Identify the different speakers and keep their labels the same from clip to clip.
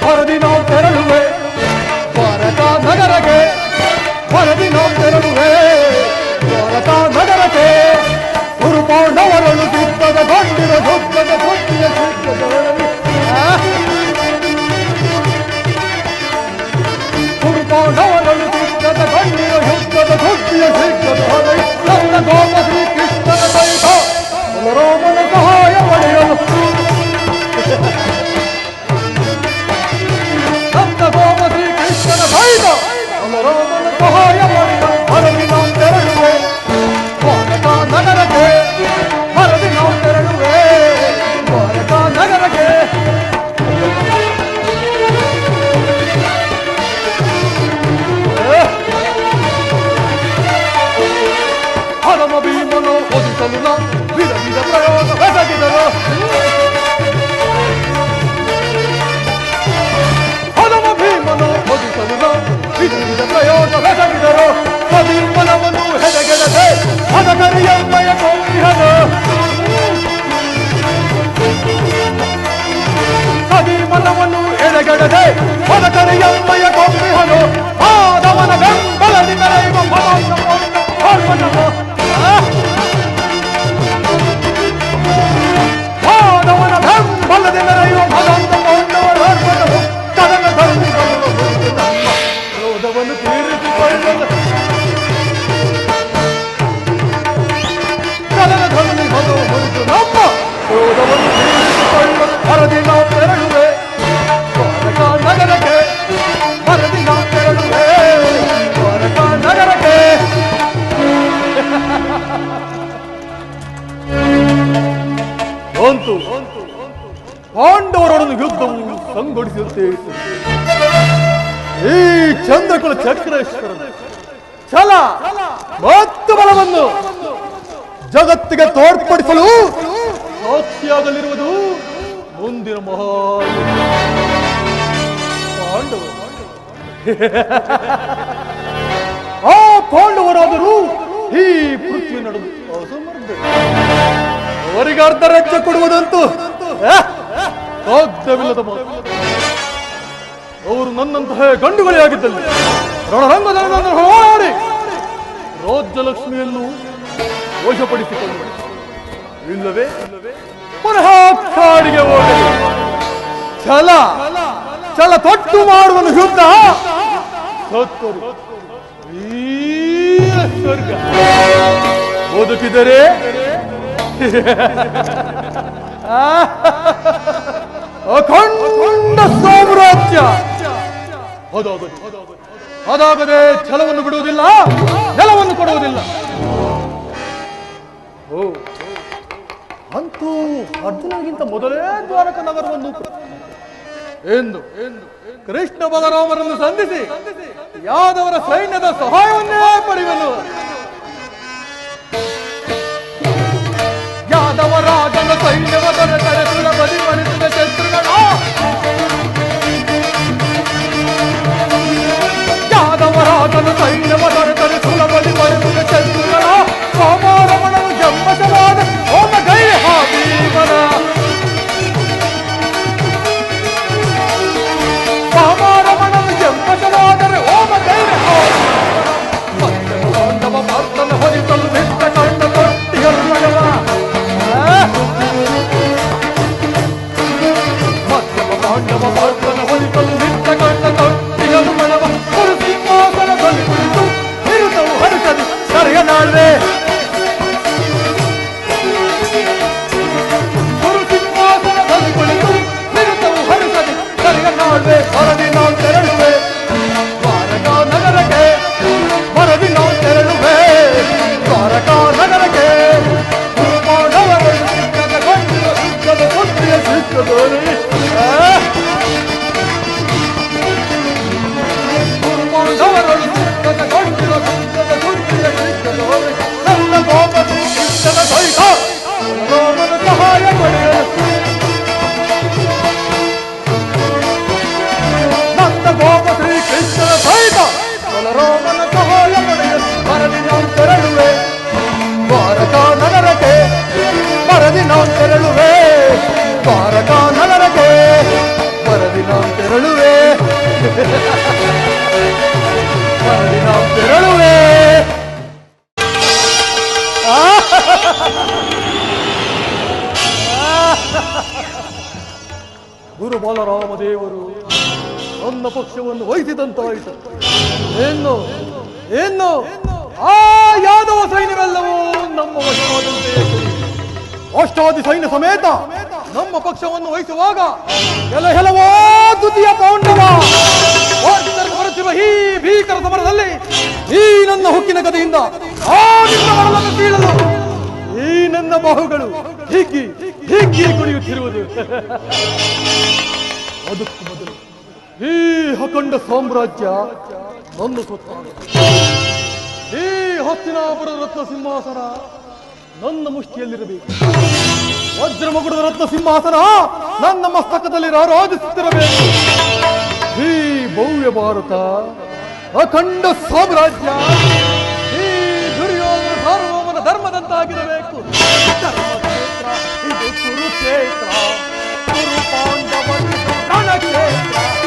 Speaker 1: পরদিন ফেরত ಪಾಂಡವರೊಡನೆ ಯುದ್ಧವು ಸಂಘಟಿಸುತ್ತೆ. ಈ ಚಂದ್ರಕುಲ ಚಕ್ರೇಶ್ವರ ಛಲ ಮತ್ತು ಬಲವನ್ನು ಜಗತ್ತಿಗೆ ತೋರ್ಪಡಿಸಲು ಸಾಕ್ಷಿಯಾಗಲಿರುವುದು ಮುಂದಿನ ಮಹಾ ಪಾಂಡವರು. ಆ ಪಾಂಡವರಾದರೂ ಈ ಪೃಥ್ವಿ ನಡೆದು ಅವರಿಗೆ ಅರ್ಧ ರಾಜ್ಯ ಕೊಡುವುದಂತೂ ಸಾಧ್ಯವಿಲ್ಲದ ಮಾತು. ಅವರು ನನ್ನಂತಹ ಗಂಡುಗಳೇ ಆಗಿದ್ದಲ್ಲಿ ರಣರಂಗದ ಹೋರಾಡಿ ರೋಜ್ಯಲಕ್ಷ್ಮಿಯನ್ನು ವಶಪಡಿಸಿಕೊಂಡು ಇಲ್ಲವೇ? ಪುನಃ ಕಾಡಿಗೆ ಹೋಗಿ ಛಲ ಛಲ ತೊಟ್ಟು ಮಾಡುವನು ಯುದ್ಧ ಸತ್ತರು ಸ್ವರ್ಗ. ಬದುಕಿದರೆ? ಅಖಂಡ ಸಾಮ್ರಾಜ್ಯ. ಅದಾಗದೆ ಛಲವನ್ನು ಬಿಡುವುದಿಲ್ಲ, ನೆಲವನ್ನು ಕೊಡುವುದಿಲ್ಲ. ಓ, ಅಂತೂ ಅರ್ಜುನಗಿಂತ ಮೊದಲೇ ದ್ವಾರಕ ನಗರವನ್ನು ಎಂದು ಕೃಷ್ಣ ಬಲರಾಮರನ್ನು ಸಂಧಿಸಿ ಯಾದವರ ಸೈನ್ಯದ ಸಹಾಯವನ್ನೇ ಪಡೆಯುವನು. ಯಾದವರ ರಾಜನ ಸೈನ್ಯವ ದೊರೆತರೆ ಸುರಬದಿ పైన తన సులబడి పడుతున్న చెంది ದೇವರು ನನ್ನ ಪಕ್ಷವನ್ನು ವಹಿಸಿದಂತಾಯಿತು. ಏನು ಏನು ಆ ಯಾದವ ಸೈನ್ಯವೆಲ್ಲವೂ ನಮ್ಮ ವಶವಾದಂತೆ ಅಷ್ಟಾದಿ ಸೈನ್ಯ ಸಮೇತ ನಮ್ಮ ಪಕ್ಷವನ್ನು ವಹಿಸುವಾಗ ಕೆಲ ಹೆಲವೋ ದ್ವಿತೀಯ ಪೌಂಡವ ಬರುತ್ತಿರುವ ಈ ಭೀಕರ ಸಮರದಲ್ಲಿ ಈ ನನ್ನ ಹುಕ್ಕಿನ ಕಥೆಯಿಂದ ಆ ಈ ನನ್ನ ಬಾಹುಗಳು ಹಿಗ್ಗಿ ಹಿಗ್ಗಿ ಕುಣಿಯುತ್ತಿರುವುದು ಅದಕ್ಕೂ ಮೊದಲು ಈ ಅಖಂಡ ಸಾಮ್ರಾಜ್ಯ ನನ್ನ ಸೊತ್ತಾಗ ಈ ಹಸ್ತಿನಾಪುರ ರತ್ನ ಸಿಂಹಾಸನ ನನ್ನ ಮುಷ್ಟಿಯಲ್ಲಿರಬೇಕು. ವಜ್ರ ಮಗುಡದ ರತ್ನ ಸಿಂಹಾಸನ ನನ್ನ ಮಸ್ತಕದಲ್ಲಿ ರಾರಾಜಿಸುತ್ತಿರಬೇಕು. ಈ ಭವ್ಯ ಭಾರತ, ಅಖಂಡ ಸಾಮ್ರಾಜ್ಯ, ಈ ದುರ್ಯೋಧನ ಸಾರ್ವಭೌಮನ ಧರ್ಮದಂತಾಗಿರಬೇಕು. ಇದು ಕುರುಕ್ಷೇತ್ರ. ಕುರು ಪಾಂಡವರು quebrar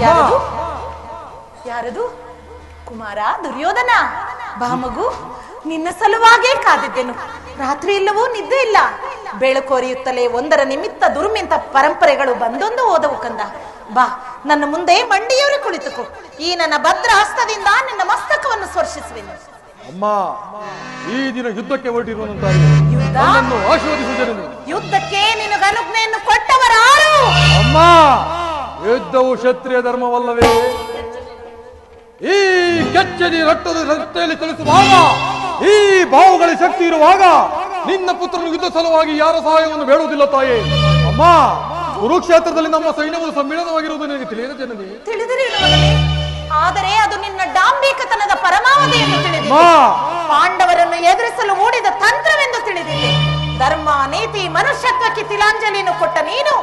Speaker 2: ಯಾರದು? ಯಾರದು? ಕುಮಾರ ದುರ್ಯೋಧನ. ಬಾ ಮಗು ನಿನ್ನ ಸಲುವಾಗೇ ಕಾದಿದ್ದೆನು. ರಾತ್ರಿ ಇಲ್ಲವೂ ನಿದ್ದೆ ಇಲ್ಲ. ಬೆಳಕೋರಿಯುತ್ತಲೇ ಒಂದರ ನಿಮಿತ್ತ ದುರ್ಮಿಂತ ಪರಂಪರೆಗಳು ಬಂದೊಂದು ಓದವು ಕಂದ. ಬಾ ನನ್ನ ಮುಂದೆ ಮಂಡಿಯವರು ಕುಳಿತುಕೋ. ಈ ನನ್ನ ಭದ್ರ ಹಸ್ತದಿಂದ ನಿನ್ನ ಮಸ್ತಕವನ್ನು ಸ್ಪರ್ಶಿಸುವೆನು.
Speaker 1: ಅಮ್ಮ ಈ ದಿನ ಯುದ್ಧಕ್ಕೆ ಆಶೀರ್ವದಿಸು
Speaker 2: ಯುದ್ಧಕ್ಕೆ ನಿನಗನುಜ್ಞೆಯನ್ನು ಕೊಟ್ಟವರಾರು.
Speaker 1: ಅಮ್ಮ! ಯುದ್ಧವು ಕ್ಷತ್ರಿಯ ಧರ್ಮವಲ್ಲವೇ? ಈ ಕೆಚ್ಚದಿ ರಕ್ತದ ರಕ್ತೆಯಲ್ಲಿ ಚಲಿಸುವಾಗ ಈ ಬಾವುಗಳ ಶಕ್ತಿ ಇರುವಾಗ ನಿನ್ನ ಪುತ್ರನು ಯುದ್ಧ ಸಲುವಾಗಿ ಯಾರ ಸಹಾಯವನ್ನು ಬೇಡುವುದಿಲ್ಲ ತಾಯಿ? ಅಮ್ಮ ಕುರುಕ್ಷೇತ್ರದಲ್ಲಿ ನಮ್ಮ ಸೈನ್ಯವು ಸಮ್ಮಿಳನವಾಗಿರುವುದು ನಿನಗೆ ತಿಳಿಯದ ಜನನಿ?
Speaker 2: ಆದರೆ ಅದು ನಿನ್ನ ಡಾಂಬಿಕತನದ ಪರಮಾವಧಿಯನ್ನು ತಿಳಿದಿದೆ. ಪಾಂಡವರನ್ನು ಎದುರಿಸಲು ಮೂಡಿದ ತಂತ್ರವೆಂದು ತಿಳಿದಿದೆ. ಧರ್ಮ ನೀತಿ ಮನುಷ್ಯತ್ವಕ್ಕೆ ತಿಲಾಂಜಲಿಯನ್ನು ಕೊಟ್ಟ ನೀನು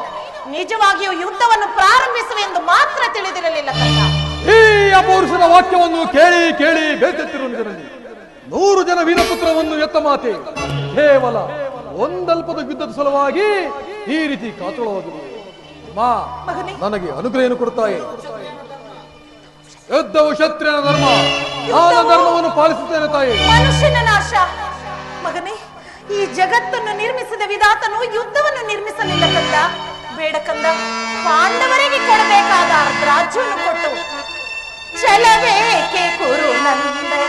Speaker 2: ನಿಜವಾಗಿಯೂ ಯುದ್ಧವನ್ನು ಪ್ರಾರಂಭಿಸುವೆಂದು ಮಾತ್ರ ತಿಳಿದಿರಲಿಲ್ಲ
Speaker 1: ಈ ಅಪೌರುಷದ ವಾಕ್ಯವನ್ನು ಕೇಳಿ ಕೇಳಿ ಬೇಸತ್ತಿರುವ ಜನರಲ್ಲಿ ನೂರು ಜನ ವೀರಪುತ್ರವನ್ನು ಎತ್ತ ಮಾತೆ ಕೇವಲ ಒಂದಲ್ಪದ ಯುದ್ಧದ ಸಲುವಾಗಿ ಈ ರೀತಿ ಕಾತುಳವಾಗಿದೆ. ಮಾ ನನಗೆ ಅನುಗ್ರಹವನ್ನು ಕೊಡ್ತಾಯಿ ಯುದ್ಧವು ಕ್ಷತ್ರಿಯನ ಧರ್ಮ ನಾನು ಧರ್ಮವನ್ನು ಪಾಲಿಸುತ್ತೇನೆ ತಾಯಿ.
Speaker 2: ಮನುಷ್ಯನ ನಾಶ. ಮಗನೇ ಈ ಜಗತ್ತನ್ನು ನಿರ್ಮಿಸಿದ ವಿಧಾತನು ಯುದ್ಧವನ್ನು ನಿರ್ಮಿಸಲಿಲ್ಲ ಕಂದ ಬೇಡ ಕಂದ ಪಾಂಡವರಿಗೆ ಕೊಡಬೇಕಾದ ರಾಜ್ಯವನ್ನು ಕೊಟ್ಟು ಚಲಬೇಕೆ ಕುರು ನಂದನ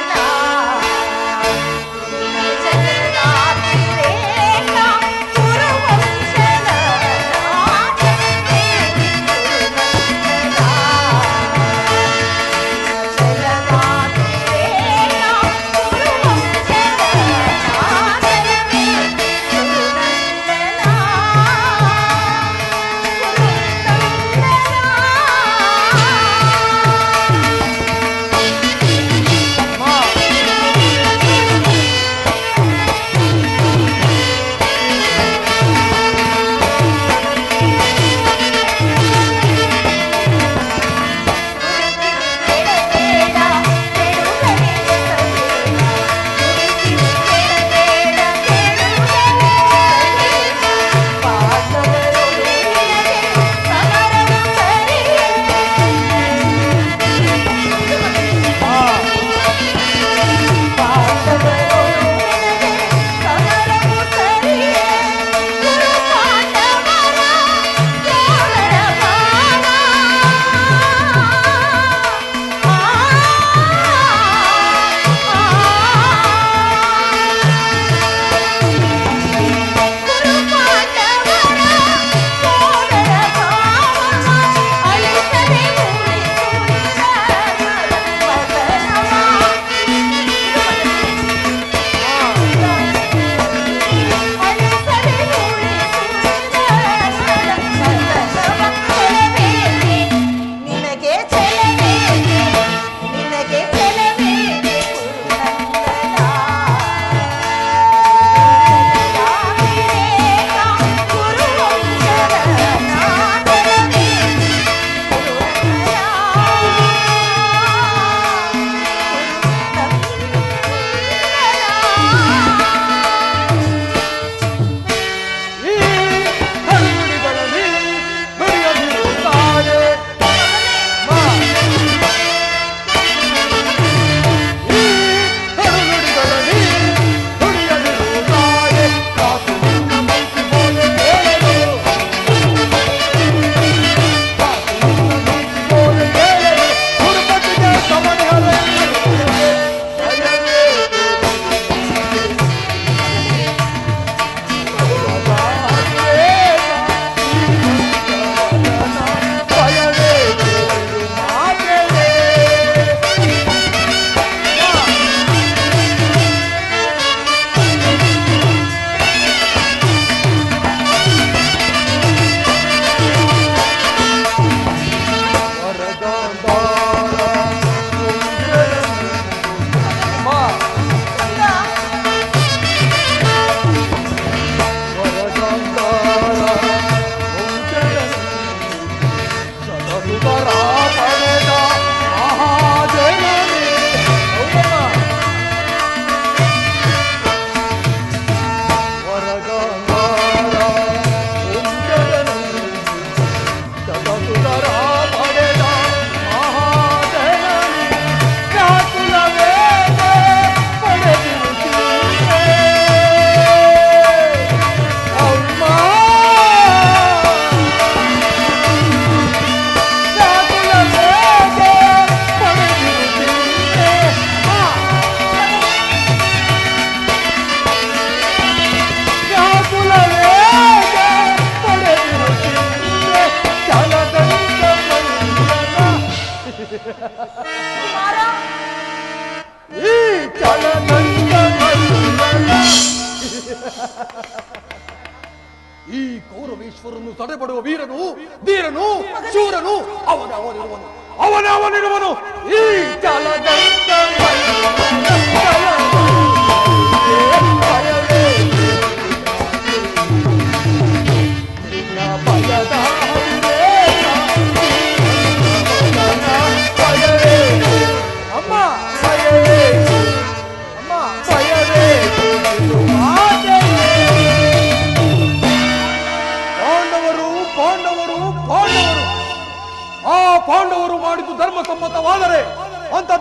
Speaker 1: Italo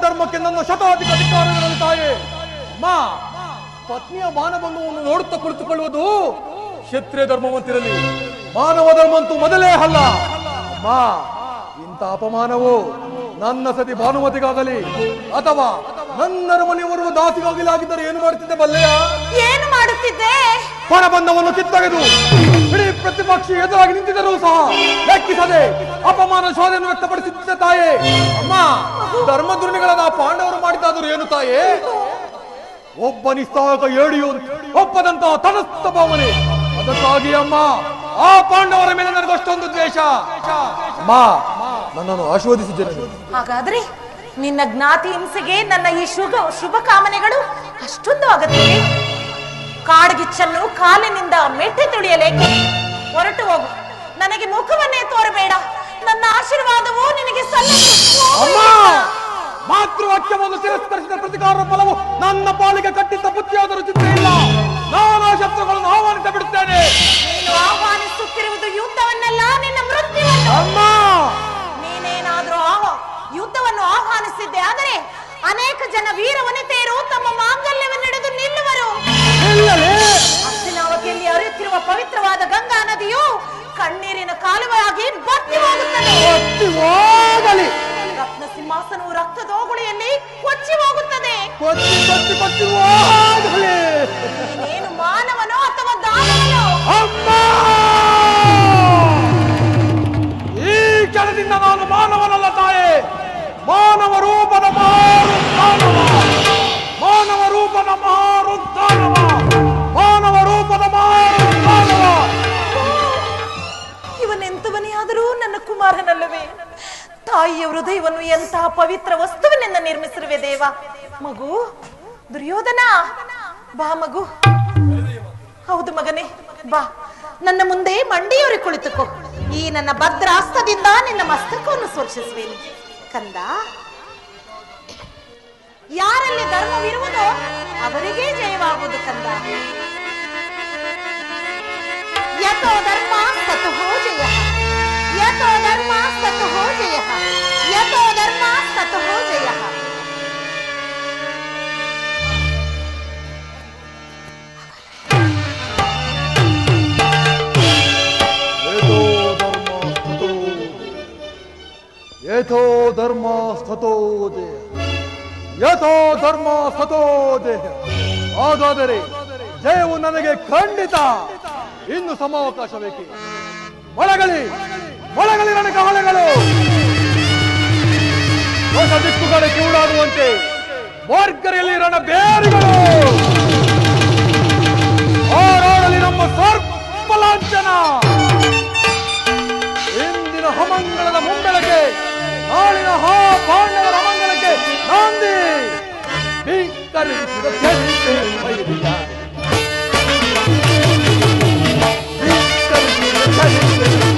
Speaker 1: ಧರ್ಮಕ್ಕೆ ನನ್ನ ಶತಾಧಿಕ ಅಧಿಕಾರಗಳನ್ನು ತಾಯೇ ಅಮ್ಮ ಪತ್ನಿಯ ಮಾನಭಂಗವನ್ನು ನೋಡುತ್ತಾ ಕುಳಿತುಕೊಳ್ಳುವುದು ಕ್ಷತ್ರಿಯ ಧರ್ಮವಂತಿರಲಿ. ಮಾನವ ಧರ್ಮಂತೂ ಮೊದಲೇ ಅಲ್ಲ. ಮಾ, ಇಂಥ ಅಪಮಾನವು ನನ್ನ ಸತಿ ಭಾನುಮತಿಗಾಗಲಿ ಅಥವಾ ನನ್ನ ಮನೆಯವರು ದಾಸಿಗಾಗಿಲ್ಲ ಆಗಿದ್ದರೆ ಏನು ಮಾಡುತ್ತಿದ್ದೆ ಬಲ್ಲೆಯ
Speaker 2: ಏನು ಮಾಡುತ್ತಿದ್ದೆ?
Speaker 1: ಹೊರಬಂಧವನ್ನು ಕಿತ್ತಗೆದು ಇಡೀ ಪ್ರತಿಪಕ್ಷಿ ಎದುರಾಗಿ ನಿಂತಿದ್ದರೂ ಸಹ ಲೆಕ್ಕಿಸದೆ ಅಪಮಾನ ಶೋಧನೆಯನ್ನು ವ್ಯಕ್ತಪಡಿಸುತ್ತಿದ್ದ ತಾಯೇ. ಅಮ್ಮ ಧರ್ಮ ದುರ್ನಿಗಳನ್ನ ಆ ಪಾಂಡವರು ಮಾಡಿದ್ದಾದರೂ ಏನು ತಾಯೇ? ಒಬ್ಬ ನಿಸ್ತಾವಕ ಏಡಿಯು ಒಪ್ಪದಂತಹ ತನಸ್ತ ಭಾವನೆ. ಅದಕ್ಕಾಗಿ ಅಮ್ಮ ಆ ಪಾಂಡವರ ಮೇಲೆ ನನಗಷ್ಟೊಂದು ದ್ವೇಷ. ಅಮ್ಮ ನನ್ನನ್ನು ಆಶೀರ್ವದಿಸಿದ್ದೇನೆ.
Speaker 2: ಹಾಗಾದ್ರೆ ನಿನ್ನ ಜ್ಞಾತಿ ಹಿಂಸೆಗೆ ನನ್ನ ಈ ಶುಭ ಶುಭ ಕಾಮನೆಗಳು ಅಷ್ಟೊಂದು ಅಗತ್ಯ ಕಾಡ್ಗಿಚ್ಚನ್ನು ಕಾಲಿನಿಂದ ಮೆಟ್ಟಿ ತುಳಿಯಲೇಕೆ? ಹೊರಟು ಹೋಗು. ನನಗೆ ಮುಖವನ್ನೇ ತೋರಬೇಡ. ನನ್ನ ಆಶೀರ್ವಾದವು ನಿನಗೆ
Speaker 1: ಮಾತೃವಾಕ್ಯವನ್ನು ತಿರಸ್ಕರಿಸಿದ ಪ್ರತಿಕಾರ ಫಲವು ನನ್ನ ಪಾಲಿಗೆ ಕಟ್ಟಿದ್ದ ಬುದ್ಧಿಯಾದರೂ ಚಿತ್ರ ಇಲ್ಲ ನಾನು ಶತ್ರುಗಳನ್ನು ಆಹ್ವಾನಿಸ ಬಿಡುತ್ತೇನೆ
Speaker 2: ನೀನು ಆಹ್ವಾನಿಸುತ್ತಿರುವುದು ಯುದ್ಧವನ್ನೆಲ್ಲ ನಿನ್ನ ಮೃತ್ಯುವನ್ನು. ಆಹ್ವಾನಿಸಿದ್ದೆ. ಆದರೆ ಅನೇಕ ಜನ ವೀರ ವನಿತೆಯರು ತಮ್ಮ ಮಾಂಗಲ್ಯವನ್ನೆಡೆದು ನಿಲ್ಲುವರು. ಅಸ್ತಿನಾವತಿಯಲ್ಲಿ ಅರಿಯುತ್ತಿರುವ ಪವಿತ್ರವಾದ ಗಂಗಾ ನದಿಯು ಕಣ್ಣೀರಿನ ಕಾಲುವೆಯಾಗಿ ಬತ್ತಿ ಹೋಗುತ್ತದೆ. ರತ್ನ ಸಿಂಹಾಸನವು ರಕ್ತದೋಗುಳಿಯಲ್ಲಿ ಕೊಚ್ಚಿ ಹೋಗುತ್ತದೆ. ಏನು ಮಾನವನೋ ಅಥವಾ ದಾನವನೋ?
Speaker 1: ಮಾನವ ರೂಪದ ಮಾರು ದಾನವ ಮಾನವ ರೂಪದ ಮಾರು ಮಾನವ ರೂಪದ
Speaker 2: ಇವನೆಂತವನೇ ನನ್ನ ಕುಮಾರನಲ್ಲವೇ? ತಾಯಿಯ ಹೃದಯವನ್ನು ಎಂತಹ ಪವಿತ್ರ ವಸ್ತುವಿನಿಂದ ನಿರ್ಮಿಸಿರುವೆ ದೇವ? ಮಗು, ದುರ್ಯೋಧನ, ಬಾ ಮಗು. ಹೌದು ಮಗನೇ, ಬಾ. ನನ್ನ ಮುಂದೆ ಮಂಡಿಯೂರಿ ಕುಳಿತುಕೋ. ಈ ನನ್ನ ಭದ್ರಾಸ್ತದಿಂದ ನಿನ್ನ ಮಸ್ತಕವನ್ನು ಸ್ಪರ್ಶಿಸುವೇನೆ ಕಂದ? ಯಾರಲ್ಲಿ ಧರ್ಮವಿರುವುದೋ ಅವರಿಗೆ ಜಯವಾಗುವುದು ಕಂದ. ಯಥೋ ಧರ್ಮ ತತೋ ಜಯ. ಯಥೋ ಧರ್ಮ ತತೋ ಜಯ. ಯಥೋ ಧರ್ಮ ತತೋ ಜಯ.
Speaker 1: ಯಥೋ ಧರ್ಮ ಯಥೋ ಧರ್ಮ ಸ್ಥತೋ ದೇಹ ಜಯವು ನನಗೆ ಖಂಡಿತ ಇನ್ನು ಸಮಾವಕಾಶ ಬೇಕು ಮೊಳಗಲಿ ಮೊಳಗಲಿ ನನಗೆ ಹೊಳೆಗಳು ಹೊಸ ದಿಕ್ಕುಗಳೇ ಕಿವುಡಾಗುವಂತೆ ಮಾರ್ಗರಲ್ಲಿ ನನ್ನ ಬೇರುಗಳು ಹೋರಾಡಲಿ ನಮ್ಮ ಸರ್ಪ ಲಾಂಛನ ಇಂದಿನ ಹಮಂಗಳದ ಮುಂಬೆಳಕೆ பாண்டவர் அமங்களுக்கு நாந்தி Thank you.